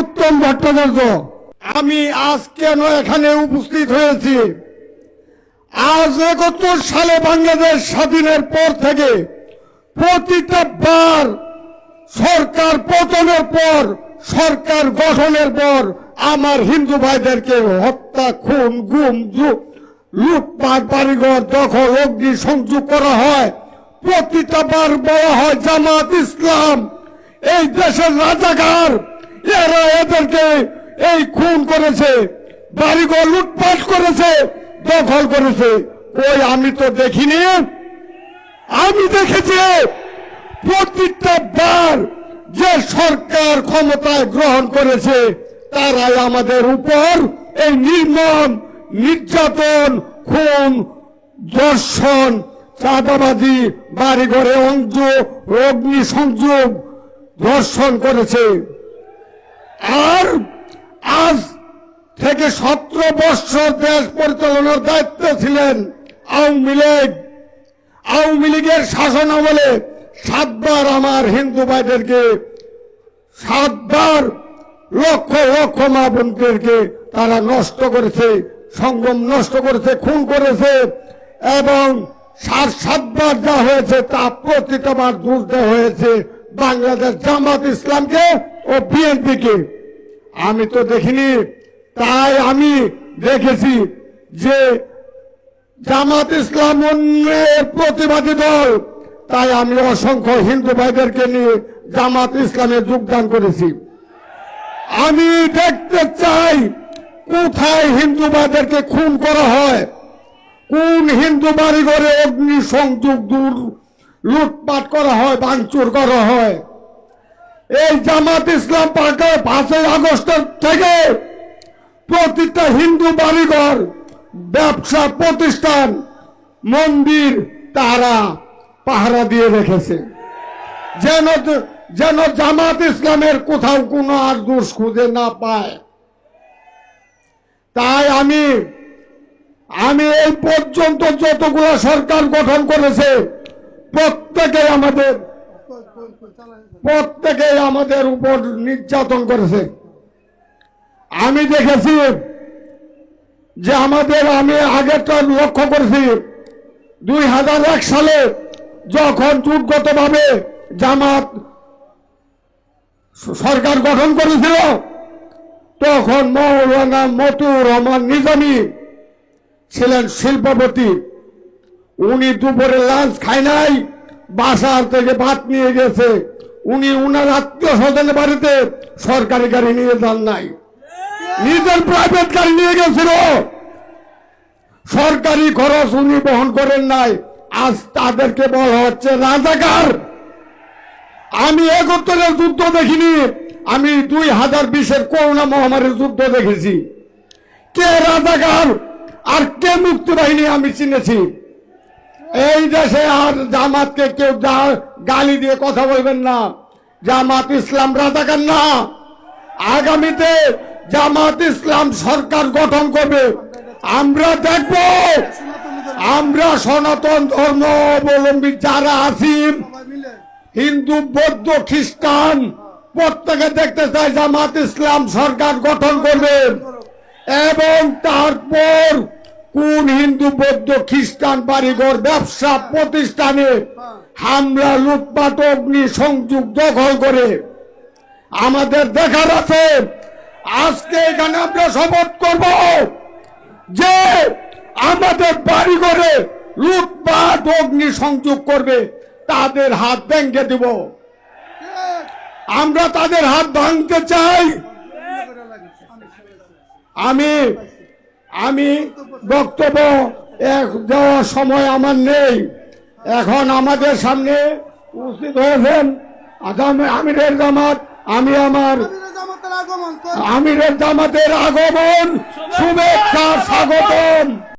উত্তম ভট্টাচার্য। আমি আজ কেন এখানে উপস্থিত হয়েছি। আজ একাত্তর সালে বাংলাদেশ স্বাধীনের পর থেকে প্রতিটা বার সরকার পতনের পর, সরকার গঠনের পর আমার হিন্দু ভাইদেরকে হত্যা, খুন, গুম লুটপাট, বাড়িঘর, দখল, অগ্নি সংযোগ করা হয়। প্রতিটা বার বলা হয় জামাত ইসলাম। এই দেশের রাজাকার এরা এদেরকে এই খুন করেছে, বাড়িঘর লুটপাট করেছে, দখল করেছে। ওই আমি তো দেখিনি। আমি দেখেছি প্রত্যেকটা বার যে সরকার ক্ষমতায় গ্রহণ করেছে, তারাই আমাদের উপর এই নির্মম নির্যাতন, খুন দর্শন চাঁদাবাজি, বাড়িঘরে অঞ্জ অগ্নি সংযোগ ধর্ষণ করেছে। আর আজ থেকে সতেরো বৎসর দেশ পরিচালনার দায়িত্বে ছিলেন আওয়ামী লীগ। আওয়ামী লীগের শাসন আমলে সাতবার আমার হিন্দু ভাইদেরকে, সাতবার লক্ষ লক্ষ মা বোনদেরকে তারা নষ্ট করেছে সংগম নষ্ট করেছে, খুন করেছে এবং সাত সাতবার যা হয়েছে তা প্রতিটাবার দেওয়া হয়েছে। বাংলাদেশ জামাত ইসলামকে ও বিএনপিকে, আমি তো দেখিনি, তাই আমি দেখেছি যে জামাত ইসলাম অন্যের প্রতিবাদী দল, তাই আমি অসংখ্য হিন্দু ভাইদেরকে নিয়ে জামাত ইসলামে যোগদান করেছি। আমি দেখতে চাই কোথায় হিন্দু ভাইদেরকে খুন করা হয়, কোন হিন্দু বাড়িঘরে অগ্নি সংযোগ দূর লুটপাট করা হয়, ভাঙচুর করা হয়। এই জামাত ইসলাম পার্কে পাঁচই আগস্টের থেকে প্রতিটা হিন্দু বাড়িঘর, ব্যবসা, প্রতিষ্ঠান, মন্দির তারা পাহারা দিয়ে রেখেছে। যেন যেন জামাত ইসলামের কোথাও কোনো আর দোষ খুঁজে না পায়। তাই আমি আমি এই পর্যন্ত যতগুলো সরকার গঠন করেছে প্রত্যেকে আমাদের প্রত্যেকে আমাদের উপর নির্যাতন করেছে। আমি দেখেছি যে আমাদের আমি আগেরটা লক্ষ্য করেছি, দুই হাজার এক সালে যখন জোটগতভাবে জামাত সরকার গঠন করেছিল, তখন মৌলানা মতুর রহমান নিজামী ছিলেন শিল্পপতি। উনি দুপুরে লাঞ্চ খায় নাই বাসার থেকে ভাত নিয়ে গেছে। উনি উনার আত্মীয় স্বজনের বাড়িতে সরকারি গাড়ি নিয়ে যান নাই। নিজের প্রাইভেট গাড়ি নিয়ে গেছিল। সরকারি খরচ উনি বহন করেন নাই। আজ তাদেরকে বলা হচ্ছে রাজাকার। আমি একত্তরের যুদ্ধ দেখিনি। আমি দুই হাজার বিশের করোনা মহামারীর যুদ্ধ দেখেছি। কে রাজাকার আর কে মুক্তি বাহিনী আমি চিনেছি? এই দেশে আর জামাতকে কেউ গালি দিয়ে কথা বলবেন না। জামাত ইসলাম রাজাকার না। আগামীতে জামাত ইসলাম সরকার গঠন করবে। আমরা দেখব, আমরা সনাতন ধর্ম অবলম্বী যারা আছি, হিন্দু, বৌদ্ধ, খ্রিস্টান, প্রত্যেকে দেখতে চাই জামাত ইসলাম সরকার গঠন করবে। এবং তারপর কোন হিন্দু, বৌদ্ধ, খ্রিস্টান, বাড়িঘর, ব্যবসা, প্রতিষ্ঠানে হামলা, লুটপাট, অগ্নি, সংযোগ, দখল করে। আমাদের দেখার আছে, আজকে এখানে আমরা শপথ করব যে আমাদের বাড়ি করে লুটপাট, অগ্নি সংযোগ করবে, তাদের হাত ভেঙে দিব। আমরা তাদের হাত ভাঙতে চাই। আমি আমি বক্তব্য এক দেওয়ার সময় আমার নেই। এখন আমাদের সামনে উপস্থিত হয়েছেন আমিরের জামাত, আমি আমার আমিরের জামাতের আগমন, শুভেচ্ছা স্বাগতম।